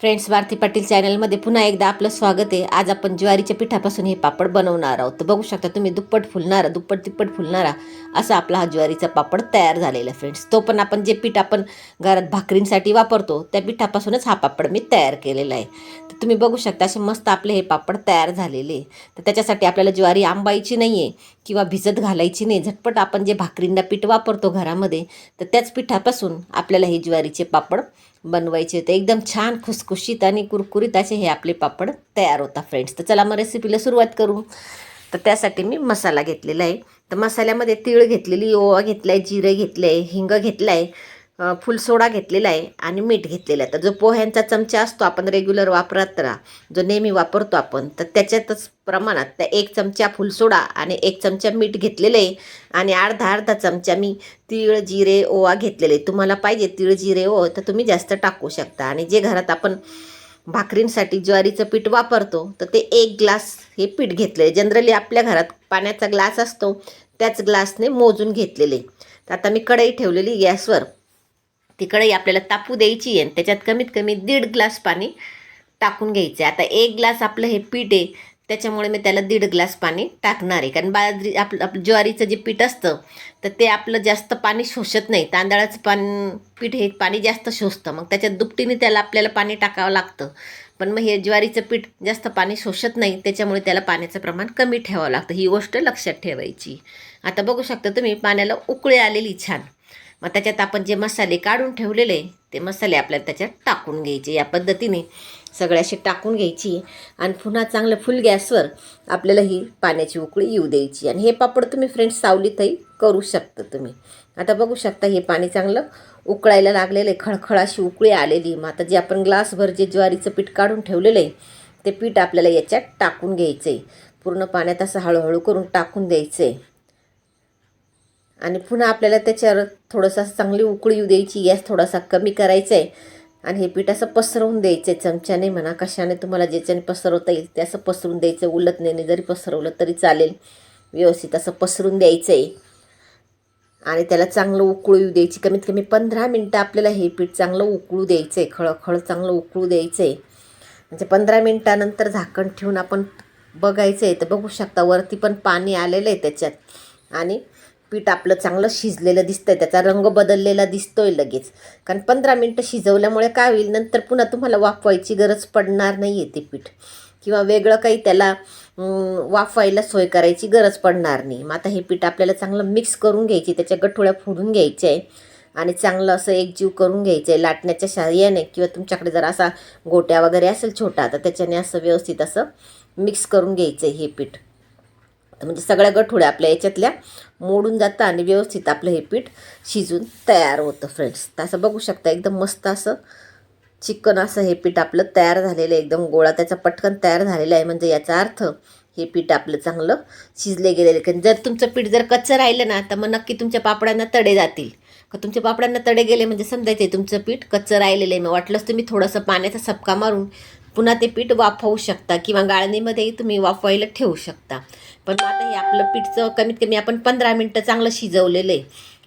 Friends Bharti Patil चॅनलमध्ये पुन्हा एकदा आपलं स्वागत आहे. आज आपण ज्वारीच्या पिठापासून हे पापड बनवणार आहोत. तर बघू शकता तुम्ही दुप्पट फुलणारा दुप्पट तिप्पट फुलणारा असा आपला हा ज्वारीचा पापड तयार झालेला आहे फ्रेंड्स तो पण आपण जे पीठ आपण घरात भाकरींसाठी वापरतो त्या पिठापासूनच हा पापड मी तयार केलेला आहे. तर तुम्ही बघू शकता असे मस्त आपले हे पापड तयार झालेले आहे. तर त्याच्यासाठी आपल्याला ज्वारी आंबायची नाही आहे किंवा भिजत घालायची नाही. झटपट आपण जे भाकरींना पीठ वापरतो घरामध्ये तर त्याच पिठापासून आपल्याला हे ज्वारीचे पापड बनवायचे होते. एकदम छान खुसखुशीत आणि कुरकुरीत असे हे आपले पापड तयार होता फ्रेंड्स तर चला मग रेसिपीला सुरुवात करू. तर त्यासाठी मी मसाला घेतलेला आहे. तर मसाल्यामध्ये तीळ घेतलेली ओवा घेतला आहे जिरे घेतलं आहे हिंग घेतलं आहे फुलसोडा घेतलेला आहे आणि मीठ घेतलेलं आहे. तर जो पोह्यांचा चमचा असतो आपण रेग्युलर वापरत राहा. जो नेहमी वापरतो आपण तर त्याच्यातच प्रमाणात त्या एक चमचा फुलसोडा आणि एक चमचा मीठ घेतलेलं आहे. आणि अर्धा अर्धा चमचा मी तीळ जिरे ओवा घेतलेले तुम्हाला पाहिजे तीळ जिरे ओवा तर तुम्ही जास्त टाकू शकता. आणि जे घरात आपण भाकरींसाठी ज्वारीचं पीठ वापरतो तर ते एक ग्लास हे पीठ घेतले जनरली आपल्या घरात पाण्याचा ग्लास असतो त्याच ग्लासने मोजून घेतलेले तर आता मी कढई ठेवलेली गॅसवर. ती कढई आपल्याला तापू द्यायची आहे आणि त्याच्यात कमीत कमी दीड ग्लास पाणी टाकून घ्यायचं आहे. आता एक ग्लास आपलं हे पीठ आहे त्याच्यामुळे मी त्याला दीड ग्लास पाणी टाकणार आहे. कारण बाजरी आपलं आपलं ज्वारीचं जे पीठ असतं तर ते आपलं जास्त पाणी शोषत नाही. तांदळाचं पान पीठ हे पाणी जास्त शोषतं. मग त्याच्यात दुपटीने त्याला आपल्याला पाणी टाकावं लागतं. पण मग हे ज्वारीचं पीठ जास्त पाणी शोषत नाही त्याच्यामुळे त्याला पाण्याचं प्रमाण कमी ठेवावं लागतं. ही गोष्ट लक्षात ठेवायची. आता बघू शकता तुम्ही पाण्याला उकळी आलेली छान. मग त्याच्यात आपण जे मसाले काढून ठेवलेले ते मसाले आपल्याला त्याच्यात टाकून घ्यायचे. या पद्धतीने सगळे असे टाकून घ्यायची आणि पुन्हा चांगलं फुल गॅसवर आपल्याला ही पाण्याची उकळी येऊ द्यायची. आणि हे पापड तुम्ही फ्रेंड्स सावलीतही करू शकता तुम्ही. आता बघू शकता हे पाणी चांगलं उकळायला लागलेलं आहे. खळखळ अशी उकळी आलेली मग आता जे आपण ग्लासभर जे ज्वारीचं पीठ काढून ठेवलेलं आहे ते पीठ आपल्याला याच्यात टाकून घ्यायचं आहे पूर्ण पाण्यात असं हळूहळू करून टाकून द्यायचं आहे आणि पुन्हा आपल्याला त्याच्यावर थोडंसं चांगली उकळी येऊ द्यायची गॅस थोडासा कमी करायचा आहे आणि हे पीठ असं पसरवून द्यायचं आहे चमच्याने म्हणा कशाने तुम्हाला ज्याच्याने पसरवता येईल ते असं पसरून द्यायचं उलटण्याने जरी पसरवलं तरी चालेल. व्यवस्थित असं पसरून द्यायचं आहे आणि त्याला चांगलं उकळू येऊ द्यायची. कमीत कमी पंधरा मिनटं आपल्याला हे पीठ चांगलं उकळू द्यायचं आहे खळखळ चांगलं उकळू द्यायचं आहे म्हणजे पंधरा मिनटानंतर झाकण ठेवून आपण बघायचं आहे तर बघू शकता वरती पण पाणी आलेलं आहे त्याच्यात. आणि पीठ आपलं चांगलं शिजलेलं दिसतंय त्याचा रंग बदललेला दिसतोय लगेच. कारण पंधरा मिनटं शिजवल्यामुळे काय होईल नंतर पुन्हा तुम्हाला वाफवायची गरज पडणार नाही आहे ते पीठ. किंवा वेगळं काही त्याला वाफवायला सोय करायची गरज पडणार नाही. मग आता हे पीठ आपल्याला चांगलं मिक्स करून घ्यायची त्याच्या गठोळ्या फोडून घ्यायच्या आहे आणि चांगलं असं एकजीव करून घ्यायचं आहे लाटण्याच्या शाह्याने किंवा तुमच्याकडे जर असा गोट्या वगैरे असेल छोटा तर त्याच्याने असं व्यवस्थित असं मिक्स करून घ्यायचं आहे हे पीठ. म्हणजे सगळ्या गठोड्या आपल्या याच्यातल्या मोडून जातं आणि व्यवस्थित आपलं हे पीठ शिजून तयार होतं फ्रेंड्स तर असं बघू शकता एकदम मस्त असं चिकन असं हे पीठ आपलं तयार झालेलं आहे एकदम गोळा त्याचा पटकन तयार झालेला आहे. म्हणजे याचा अर्थ हे पीठ आपलं चांगलं शिजले गेलेलं कारण जर तुमचं पीठ जर कच्चं राहिलं ना तर मग नक्की तुमच्या पापडांना तडे जातील. का तुमच्या पापडांना तडे गेले म्हणजे समजायचे तुमचं पीठ कच्चं राहिलेलं आहे. मग वाटलंच तुम्ही थोडंसं पाण्याचा सपका मारून पुन्हा ते पीठ वाफवू शकता किंवा गाळणीमध्येही तुम्ही वाफवायला ठेवू शकता. पण मग आता हे आपलं पीठचं कमीत कमी आपण पंधरा मिनटं चांगलं शिजवलेलं आहे.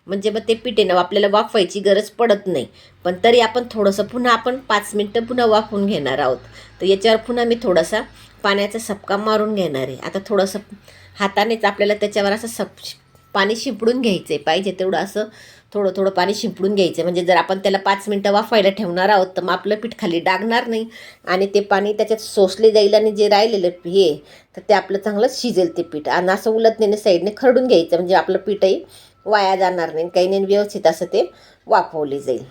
म्हणजे मग ते पीठ आहे ना आपल्याला वाफवायची गरज पडत नाही. पण तरी आपण थोडंसं पुन्हा आपण पाच मिनटं पुन्हा वाफवून घेणार आहोत. तर याच्यावर पुन्हा मी थोडासा पाण्याचा सपका मारून घेणार आहे. आता थोडंसं हातानेच आपल्याला त्याच्यावर असं सप पाणी शिंपडून घ्यायचं आहे पाहिजे तेवढं असं थोडं थोडं पाणी शिंपडून घ्यायचं म्हणजे जर आपण त्याला पाच मिनटं वाफायला ठेवणार आहोत तर मग आपलं पीठ खाली डागणार नाही. आणि ते पाणी त्याच्यात सोसले जाईल आणि जे राहिलेलं हे तर ते आपलं चांगलं शिजेल ते पीठ. आणि असं उलटण्याने साईडने खरडून घ्यायचं. म्हणजे आपलं पीठही वाया जाणार नाही. काही नाही व्यवस्थित असं ते वाफवले जाईल.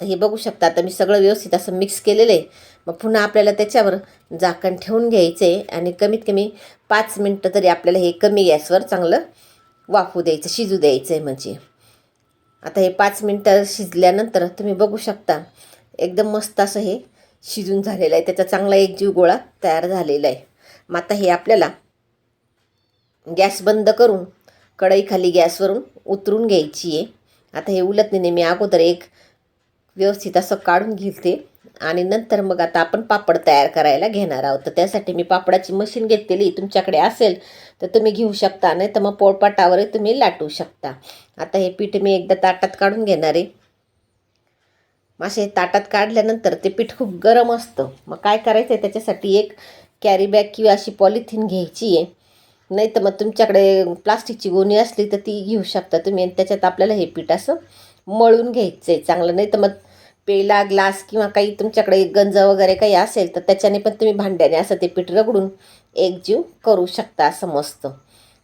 तर हे बघू शकता. आता मी सगळं व्यवस्थित असं मिक्स केलेलं आहे. मग पुन्हा आपल्याला त्याच्यावर झाकण ठेवून घ्यायचं आहे आणि कमीत कमी पाच मिनटं तरी आपल्याला हे कमी गॅसवर चांगलं वाफू द्यायचं शिजू द्यायचं आहे म्हणजे. आता हे पाच मिनटं शिजल्यानंतर तुम्ही बघू शकता एकदम मस्त असं हे शिजून झालेलं आहे. त्याचा चांगला एक जीव गोळा तयार झालेला आहे. मग आता हे आपल्याला गॅस बंद करून कढईखाली गॅसवरून उतरून घ्यायची आहे. आता हे उलटणीने मी अगोदर एक व्यवस्थित असं काढून घेते. आणि नंतर मग आता आपण पापड तयार करायला घेणार आहोत. तर त्यासाठी मी पापडाची मशीन घेतलेली तुमच्याकडे असेल तर तुम्ही घेऊ शकता नाही तर मग पोळपाटावरही तुम्ही लाटू शकता. आता हे पीठ मी एकदा ताटात काढून घेणार आहे. मासे ताटात काढल्यानंतर ते पीठ खूप गरम असतं. मग काय करायचं आहे त्याच्यासाठी एक कॅरी बॅग किंवा अशी पॉलिथिन घ्यायची आहे. नाही तर मग तुमच्याकडे प्लास्टिकची गोणी असली तर ती घेऊ शकता तुम्ही. आणि त्याच्यात आपल्याला हे पीठ असं मळून घ्यायचं आहे चांगलं. नाही तर मग पेला ग्लास किंवा काही तुमच्याकडे गंज वगैरे काही असेल तर त्याच्याने पण तुम्ही भांड्याने असं ते पीठ रगडून एकजीव करू शकता असं मस्त.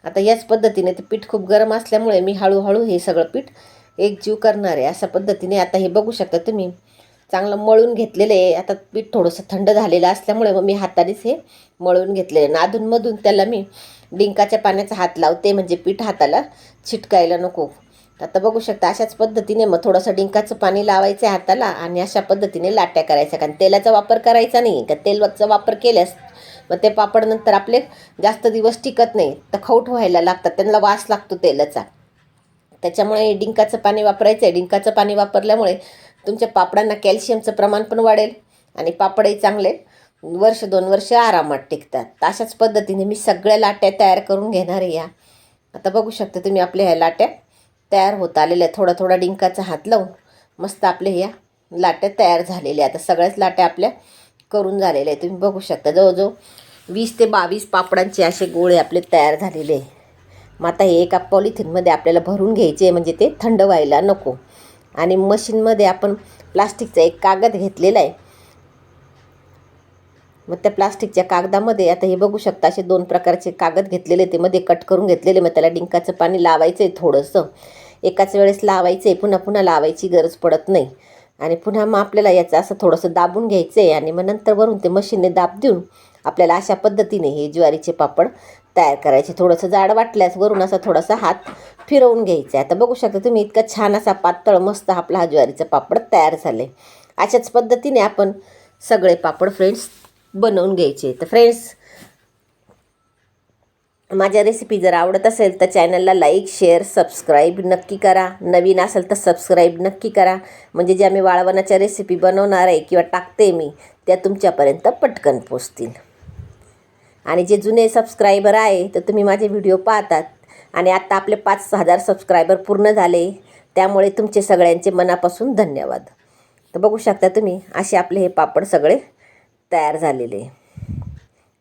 आता याच पद्धतीने ते पीठ खूप गरम असल्यामुळे मी हळूहळू हे सगळं पीठ एकजीव करणार आहे अशा पद्धतीने. आता हे बघू शकता तुम्ही चांगलं मळून घेतलेलं आहे. आता पीठ थोडंसं थंड झालेलं असल्यामुळे मग मी हातानेच हे मळून घेतलेलं आहे. अधूनमधून त्याला मी डिंकाच्या पाण्याचा हात लावते म्हणजे पीठ हाताला छिटकायला नको. आता बघू शकता अशाच पद्धतीने मग थोडंसं डिंकाचं पाणी लावायचं आहे हाताला आणि अशा पद्धतीने लाट्या करायच्या. कारण तेलाचा वापर करायचा नाही. का तेलाचा वापर केल्यास मग ते पापड नंतर आपले जास्त दिवस टिकत नाही. तर खौट व्हायला लागतात. त्यांना वास लागतो तेलाचा. त्याच्यामुळे डिंकाचं पाणी वापरायचं आहे डिंकाचं पाणी वापरल्यामुळे तुमच्या पापडांना कॅल्शियमचं प्रमाण पण वाढेल आणि पापडही चांगले वर्ष दोन वर्ष आरामात टिकतात. तर अशाच पद्धतीने मी सगळ्या लाट्या तयार करून घेणार आहे या. आता बघू शकता तुम्ही आपल्या ह्या लाट्या. तयार होत आलेल्या आहे थोडा थोडा डिंकाचा हात लावून मस्त आपल्या ह्या लाट्या तयार झालेल्या आता सगळ्याच लाट्या आपल्या करून झालेल्या आहेत. तुम्ही बघू शकता जवळजवळ वीस ते बावीस पापडांचे असे गोळे आपले तयार झालेले आहे मग आता हे एका पॉलिथिनमध्ये आपल्याला भरून घ्यायचे म्हणजे ते थंड व्हायला नको. आणि मशीनमध्ये आपण प्लास्टिकचा एक कागद घेतलेला आहे. मग त्या प्लास्टिकच्या कागदामध्ये आता हे बघू शकता असे दोन प्रकारचे कागद घेतलेले ते मध्ये कट करून घेतलेले मग त्याला डिंकाचं पाणी लावायचं आहे थोडंसं. एकाच वेळेस लावायचे आहे पुन्हा पुन्हा लावायची गरज पडत नाही. आणि पुन्हा मग आपल्याला याचं असं थोडंसं दाबून घ्यायचं आहे आणि मग नंतर वरून ते मशीनने दाब देऊन आपल्याला अशा पद्धतीने हे ज्वारीचे पापड तयार करायचे. थोडंसं जाड वाटल्यास वरून असा थोडासा हात फिरवून घ्यायचा. आहे आता बघू शकता तुम्ही इतका छान असा पातळ मस्त आपला हा ज्वारीचा पापड तयार झाले अशाच पद्धतीने आपण सगळे पापड फ्रेंड्स बनवून घ्यायचे. तर फ्रेंड्स माझ्या रेसिपी जर आवडत असेल तर चॅनलला लाईक शेअर सबस्क्राईब नक्की करा. नवीन असेल तर सबस्क्राईब नक्की करा. म्हणजे ज्या मी वाळवणाच्या रेसिपी बनवणार आहे किंवा टाकते मी त्या तुमच्यापर्यंत पटकन पोचतील. आणि जे जुने सबस्क्रायबर आहे तर तुम्ही माझे व्हिडिओ पाहतात. आणि आत्ता आपले पाच हजार सबस्क्रायबर पूर्ण झाले त्यामुळे तुमचे सगळ्यांचे मनापासून धन्यवाद. तर बघू शकता तुम्ही असे आपले हे पापड सगळे तयार झालेले.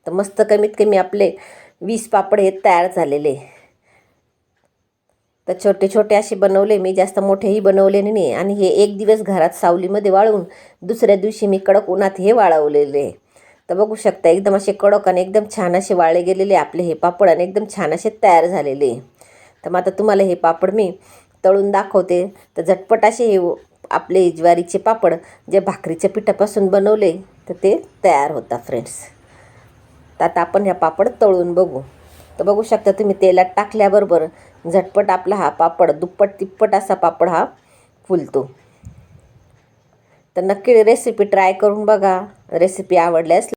तर मस्त कमीत कमी आपले वीस पापड हे तयार झालेले. तर छोटे छोटे असे बनवले मी जास्त मोठेही बनवले नाही आणि हे एक दिवस घरात सावलीमध्ये वाळवून दुसऱ्या दिवशी मी कडक उन्हात हे वाळवलेले. तर बघू शकता एकदम असे कडक आणि एकदम छान असे वाळले गेलेले आपले हे पापड आणि एकदम छान असे तयार झालेले. तर मग आता तुम्हाला हे पापड मी तळून दाखवते. तर झटपट असे हे आपले ज्वारीचे पापड जे भाकरीच्या पिठापासून बनवले तर ते तयार होता फ्रेंड्स तर आता आपण ह्या पापड तळून बघू. तर बघू शकता तुम्ही तेलात टाकल्याबरोबर झटपट आपला हा पापड दुप्पट तिप्पट असा पापड हा फुलतो. तर नक्की रेसिपी ट्राय करून बघा. रेसिपी आवडल्यास